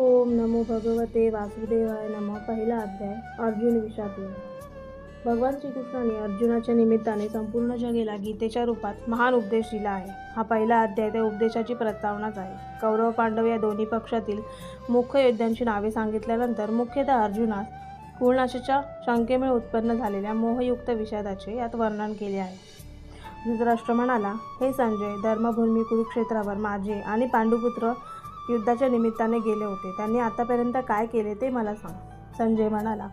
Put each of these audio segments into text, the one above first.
ओम नमो भगवते वासुदेवाय नमः पहिला अध्याय अर्जुन विषादून भगवान श्रीकृष्णाने अर्जुनाच्या निमित्ताने संपूर्ण जगेला गीतेच्या रूपात महान उपदेश दिला आहे. हा पहिला अध्याय त्या उपदेशाची प्रस्तावनाच आहे. कौरव पांडव या दोन्ही पक्षातील मुख्य योद्ध्यांची नावे सांगितल्यानंतर मुख्यतः अर्जुनास कुळनाशाच्या शंकेमुळे उत्पन्न झालेल्या मोहयुक्त विषादाचे यात वर्णन केले आहे. धृतराष्ट्र म्हणाला हे संजय धर्मभूमी कुरुक्षेत्रावर माझे आणि पांडुपुत्र युद्धाच्या निमित्ताने गेले होते. त्यांनी आतापर्यंत काय केले ते मला सांग. संजय म्हणाला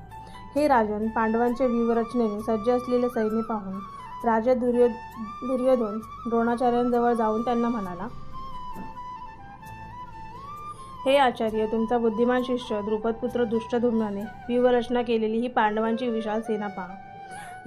हे राजन पांडवांच्या व्यूहरचनेने सज्ज असलेले सैन्य पाहून राजा दुर्यो दुर्योधन द्रोणाचार्यांजवळ जाऊन त्यांना म्हणाला हे आचार्य तुमचा बुद्धिमान शिष्य द्रुपदपुत्र दुष्टधुम्नाने व्यूहरचना केलेली ही पांडवांची विशाल सेना पहा.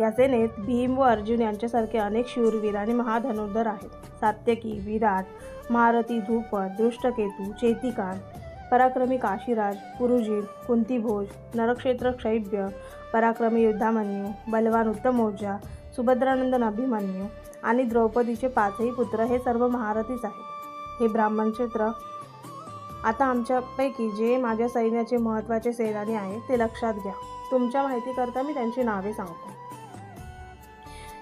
या सेनेत भीम व अर्जुन यांच्यासारखे अनेक शूरवीर आणि महाधनुर्धर आहेत. सात्यकी विराट महारथी धूपद दृष्टकेतू चेतिकांत पराक्रमी काशीराज पुरुजी कुंतीभोज नरक्षेत्र क्षैब्य पराक्रमी युद्धामन्यू बलवान उत्तमोर्जा सुभद्रानंदन अभिमन्यू आणि द्रौपदीचे पाचही पुत्र हे सर्व महारथीच आहेत. हे ब्राह्मण क्षेत्र आता आमच्यापैकी जे माझ्या सैन्याचे महत्त्वाचे सेनानी आहेत ते लक्षात घ्या. तुमच्या माहितीकरता मी त्यांची नावे सांगतो.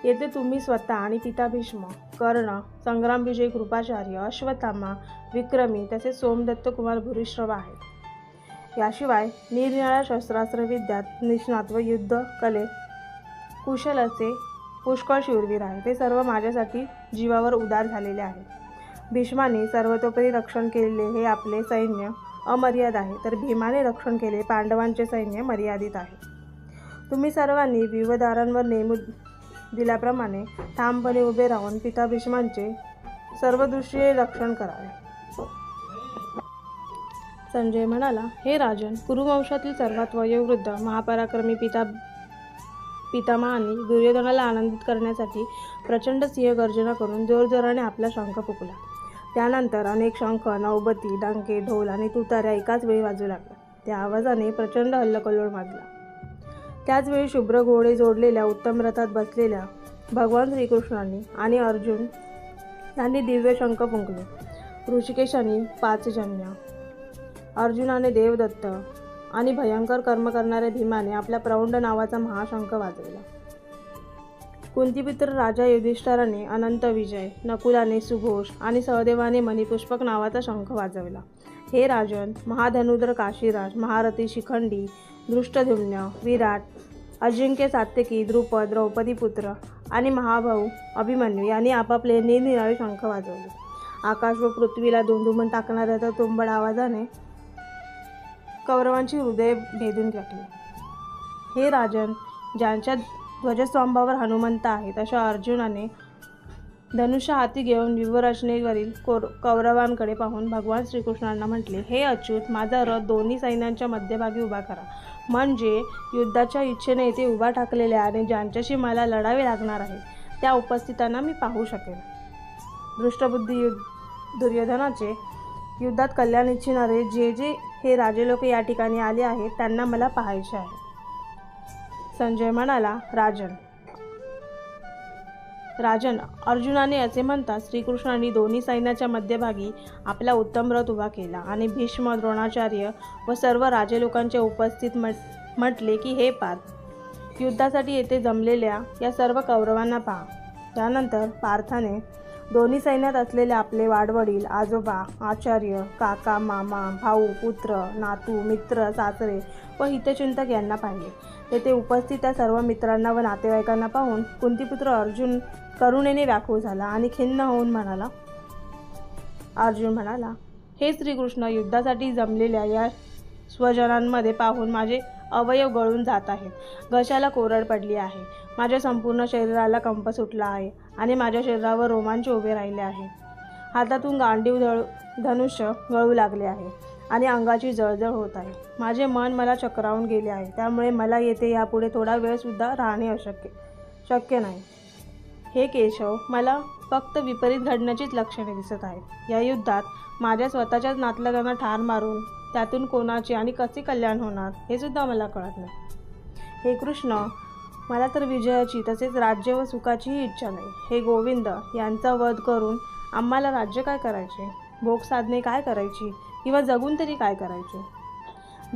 येथे तुम्ही स्वतः आणि पिता भीष्म कर्ण संग्राम विजय कृपाचार्य अश्वत्थामा विक्रमी तसेच सोमदत्त कुमार भूरिश्रव आहेत. याशिवाय निरनिराळ्या शस्त्रास्त्र विद्यात निष्णात व युद्ध कले कुशल असे पुष्कळ शूरवीर आहे ते सर्व माझ्यासाठी जीवावर उदार झालेले आहे भीष्माने सर्वतोपरी रक्षण केलेले हे आपले सैन्य अमर्याद आहे. तर भीमाने रक्षण केले पांडवांचे सैन्य मर्यादित आहे. तुम्ही सर्वांनी विवधारांवर नेमू दिल्याप्रमाणे ठामपणे उभे राहून पिता भीष्मांचे सर्वदृष्टीने रक्षण करावे. संजय म्हणाला हे राजन कुरुवंशातील सर्वात वयोवृद्ध महापराक्रमी पिता पितामहांनी दुर्योधनाला आनंदित करण्यासाठी प्रचंड सिंहगर्जना करून जोरजोराने आपला शंख फुकला. त्यानंतर अनेक शंख नौबती डंके ढोल आणि तुताऱ्या एकाच वेळी वाजू लागल्या. त्या आवाजाने प्रचंड हल्लकल्लोळ माजला. त्याचवेळी शुभ्र घोडे जोडलेल्या उत्तम रथात बसलेल्या भगवान श्रीकृष्णांनी आणि अर्जुन यांनी दिव्य शंख फुंकले. ऋषिकेशांनी पाचजन्य अर्जुनाने देवदत्त आणि भयंकर कर्म करणाऱ्या भीमाने आपल्या प्रौंड नावाचा महाशंख वाजवला. कुंतीपुत्र राजा युधिष्ठराने अनंत विजय नकुलाने सुघोष आणि सहदेवाने मणिपुष्पक नावाचा शंख वाजवला. हे राजन महाधनुद्र काशीराज महारथी शिखंडी धृष्टधुम्य विराट अजिंक्य सात्यकी द्रुपद द्रौपदीपुत्र आणि महाभाऊ अभिमन्यू यांनी आपापले निरनिराळे शंख वाजवले. आकाश व पृथ्वीला दोंदुमन टाकणाऱ्या त्या तुंबड आवाजाने कौरवांची हृदय भेदून टाकली हे राजन ज्यांच्या ध्वजस्तंभावर हनुमंत आहेत अशा अर्जुनाने धनुष्य हाती घेऊन व्यूहरचनेवरील कोर कौरवांकडे पाहून भगवान श्रीकृष्णांना म्हटले हे अच्युत माझा रथ दोन्ही सैन्यांच्या मध्यभागी उभा करा. म्हणजे युद्धाच्या इच्छेने इथे उभा टाकलेल्या आणि ज्यांच्याशी मला लढावे लागणार आहे त्या उपस्थितांना मी पाहू शकेन. दृष्टबुद्धी युद्ध दुर्योधनाचे युद्धात कल्याण इच्छिणारे जे जे हे राजे लोक या ठिकाणी आले आहेत त्यांना मला पाहायचे आहे. संजय म्हणाला राजन राजन अर्जुनाने असे म्हणता श्रीकृष्णांनी दोन्ही सैन्याच्या मध्यभागी आपला उत्तम रथ उभा केला आणि भीष्म द्रोणाचार्य व सर्व राजे लोकांच्या उपस्थित म्हट म्हटले की हे पार्थ युद्धासाठी येथे जमलेल्या या सर्व कौरवांना पहा. त्यानंतर पार्थाने दोन्ही सैन्यात असलेले आपले वाडवडील आजोबा आचार्य काका मामा भाऊ पुत्र नातू मित्र सासरे व हितचिंतक यांना पाहिले. तेथे उपस्थित त्या सर्व मित्रांना व नातेवाईकांना पाहून कुंतीपुत्र अर्जुन करुणेने व्याकुळ झाला आणि खिन्न होऊन म्हणाला अर्जुन म्हणाला हे श्रीकृष्ण युद्धासाठी जमलेल्या या स्वजनांमध्ये पाहून माझे अवयव गळून जात आहेत. घशाला कोरड पडली आहे. माझ्या संपूर्ण शरीराला कंप सुटला आहे आणि माझ्या शरीरावर रोमांच उभे राहिले आहे. हातातून गांडीव धळू धनुष्य गळू लागले आहे आणि अंगाची जळजळ होत आहे. माझे मन मला चक्रावून गेले आहे. त्यामुळे मला येथे यापुढे थोडा वेळसुद्धा राहणे अशक्य शक्य नाही. हे केशव मला फक्त विपरीत घडण्याचीच लक्षणे दिसत आहेत. या युद्धात माझ्या स्वतःच्याच नातलगांना ठार मारून त्यातून कोणाचे आणि कसे कल्याण होणार हे सुद्धा मला कळत नाही. हे कृष्ण मला तर विजयाची तसेच राज्य व सुखाचीही इच्छा नाही. हे गोविंद यांचा वध करून आम्हाला राज्य काय करायचे? भोग साधने काय करायची? किंवा जगून तरी काय करायचे?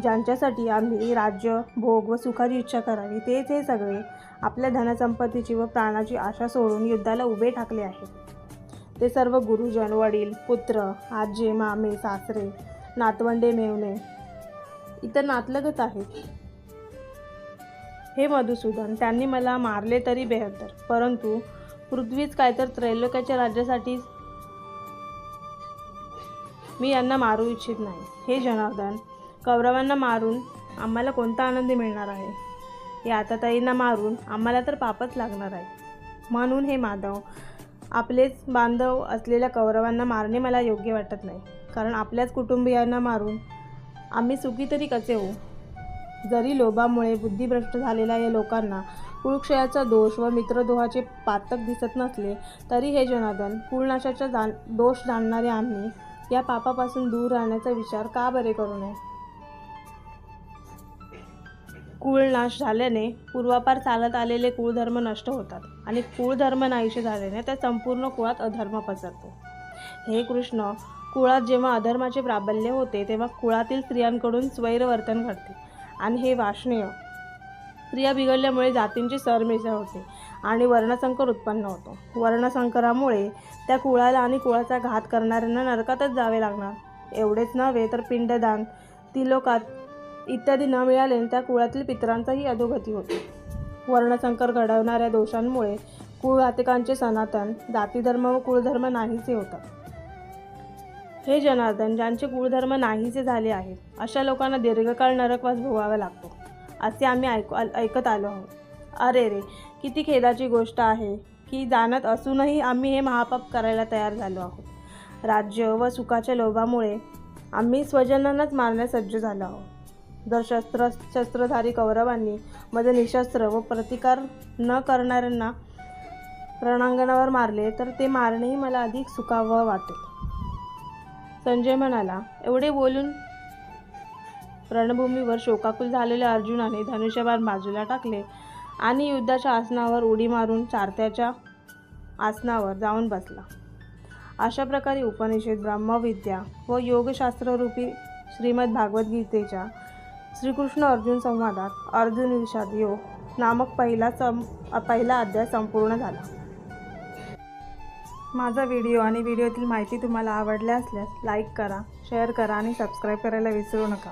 ज्यांच्यासाठी आम्ही राज्य भोग व सुखाची इच्छा करावी तेच हे सगळे आपल्या धनसंपत्तीची व प्राणाची आशा सोडून युद्धाला उभे ठाकले आहेत ते सर्व गुरुजन वडील पुत्र आजी मामे सासरे नातवंडे मेवणे इतर नातलगच आहेत. हे मधुसूदन त्यांनी मला मारले तरी बेहतर परंतु पृथ्वीच काय तर त्रैलोक्याच्या राज्यासाठी मी यांना मारू इच्छित नाही. हे जनार्दन कौरवांना मारून आम्हाला कोणता आनंद मिळणार आहे? या आताताईंना मारून आम्हाला तर पापच लागणार आहे. म्हणून हे माधव आपलेच बांधव असलेल्या कौरवांना मारणे मला योग्य वाटत नाही. कारण आपल्याच कुटुंबियांना मारून आम्ही सुखी तरी कसे होऊ? जरी लोभामुळे बुद्धिभ्रष्ट झालेल्या या लोकांना कुळक्षयाचा दोष व मित्रदोहाचे पातक दिसत नसले तरी हे जनार्दन कुळनाशाचा जाण दोष जाणणारे आम्ही या पापापासून दूर राहण्याचा विचार का बरे करू नये? कुळ नाश झाल्याने पूर्वापार चालत आलेले कुळधर्म नष्ट होतात आणि कुळधर्म नाहीसे झाल्याने त्या संपूर्ण कुळात अधर्म पसरतो. हे कृष्ण कुळात जेव्हा अधर्माचे प्राबल्य होते तेव्हा कुळातील स्त्रियांकडून स्वैरवर्तन घडते आणि हे वासनीय. स्त्रिया बिघडल्यामुळे जातींची सरमिसळ होते आणि वर्णसंकर उत्पन्न होतो. वर्णसंकरामुळे त्या कुळाला आणि कुळाचा घात करणाऱ्यांना नरकातच जावे लागणार. एवढेच नव्हे तर पिंडदान तिलोकात इत्यादी न मिळाले त्या कुळातील पितरांचाही अधोगती होते. वर्णसंकर घडवणाऱ्या दोषांमुळे कुळघातकांचे सनातन जातीधर्म व कुळधर्म नाहीसे होतात. हे जनार्दन ज्यांचे कुळधर्म नाहीसे झाले आहेत अशा लोकांना दीर्घकाळ नरकवास भोगावा लागतो. असे आम्ही ऐकू ऐकत आलो आहोत. अरे रे किती खेदाची गोष्ट आहे. की जाणत असूनही आम्ही हे महापाप करायला तयार झालो आहोत. राज्य व सुखाच्या लोभामुळे आम्ही स्वजनांनाच मारण्यास सज्ज झालो आहोत. जर शस्त्र शस्त्रधारी कौरवांनी मध्ये निशस्त्र व प्रतिकार न करणाऱ्यांना रणांगणावर मारले तर ते मारणेही मला अधिक सुखावं वाटेल. संजय म्हणाला एवढे बोलून रणभूमीवर शोकाकुल झालेल्या अर्जुनाने धनुष्यबाण बाजूला टाकले आणि युद्धाच्या आसनावर उडी मारून चारत्याच्या आसनावर जाऊन बसला. अशा प्रकारे उपनिषद ब्रह्मविद्या व योगशास्त्ररूपी श्रीमद भागवद्गीतेच्या श्रीकृष्ण अर्जुन संवादात अर्जुन विषाद योग नामक पहिला सम पहिला अध्याय संपूर्ण झाला. माझा व्हिडिओ आणि व्हिडिओतील माहिती तुम्हाला आवडल्या असल्यास लाईक करा शेअर करा आणि सबस्क्राईब करायला विसरू नका.